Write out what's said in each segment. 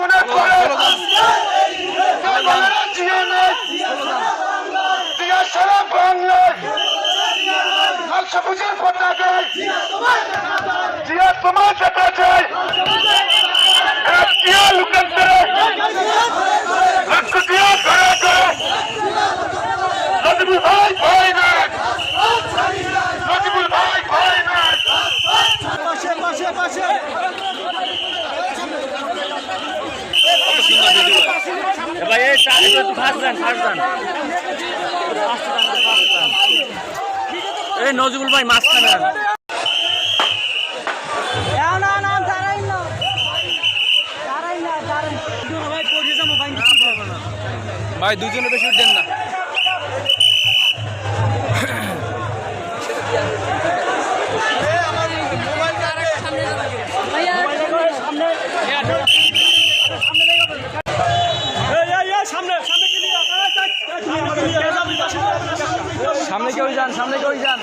গুণের পরে জিয়া নেই জিয়া সারা বাংলায় লাল সবুজের পতাকায় জিয়া তোমার দেখা যায় জিয়া লুকান্তরে এই নজরুল ভাই মাছ খান ভাই দুজনে বেশি উঠছেন না। যান সামনে কেউ যান।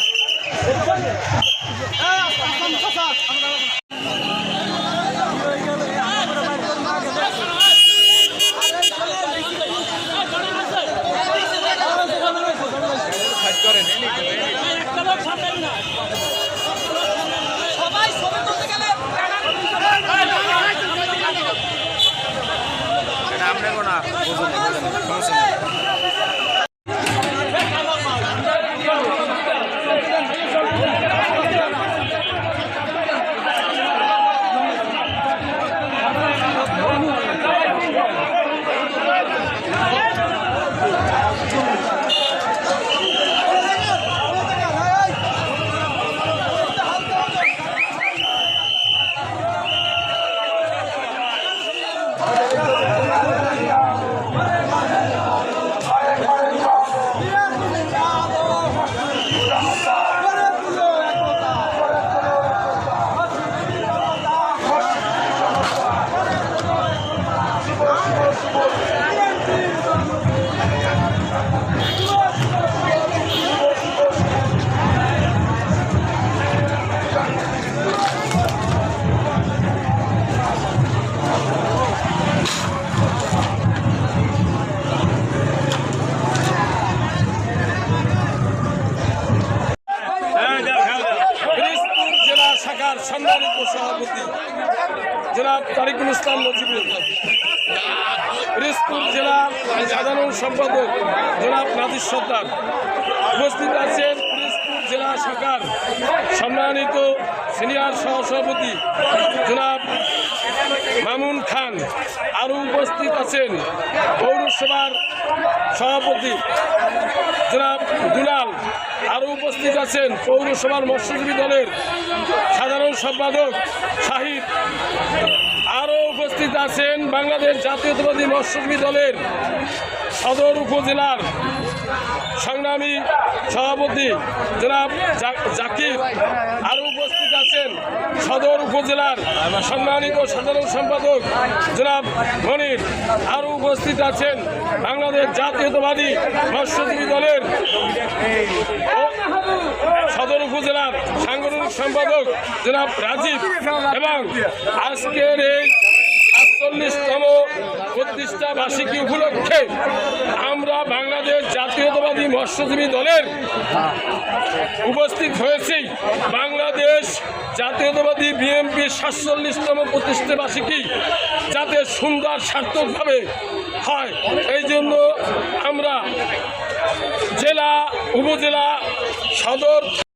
সামনে কোনা বুঝুন সমস্যা জনাব তারিকুল ইসলাম নজিবুল পিরোজপুর জেলা সাধারণ সম্পাদক জনাব নাদির সর্দার উপস্থিত আছেন জেলা শাখার সম্মানিত সিনিয়র সহসভাপতি জনাব মামুন খান। আরও উপস্থিত আছেন পৌরসভার সভাপতি জনাব দুলাল আরও উপস্থিত আছেন পৌরসভার মৎস্যজীবী দলের সাধারণ সম্পাদক শাহিদ। আরও উপস্থিত আছেন বাংলাদেশ জাতীয়তাবাদী মৎস্যজীবী দলের সদর উপজেলার সংগ্রামী সভাপতি জনাব জাকির। আরও উপস্থিত সদর উপজেলার সম্মানিত সাধারণ সম্পাদক জনাব মনির। আরও উপস্থিত আছেন বাংলাদেশ জাতীয়তাবাদী মৎস্যজীবী দলের সদর উপজেলার সাংগঠনিক সম্পাদক জনাব রাজীব। এবং আজকের এই আটচল্লিশতম প্রতিষ্ঠা বার্ষিকী উপলক্ষে আমরা বাংলাদেশ জাতীয়তাবাদী মৎস্যজীবী দলের উপস্থিত হয়েছি? বাংলাদেশ জাতীয়তাবাদী বিএনপি সাতচল্লিশতম প্রতিষ্ঠা বার্ষিকী যাতে সুন্দর, সার্থকভাবে হয়? এই জন্য আমরা জেলা, উপজেলা, সদর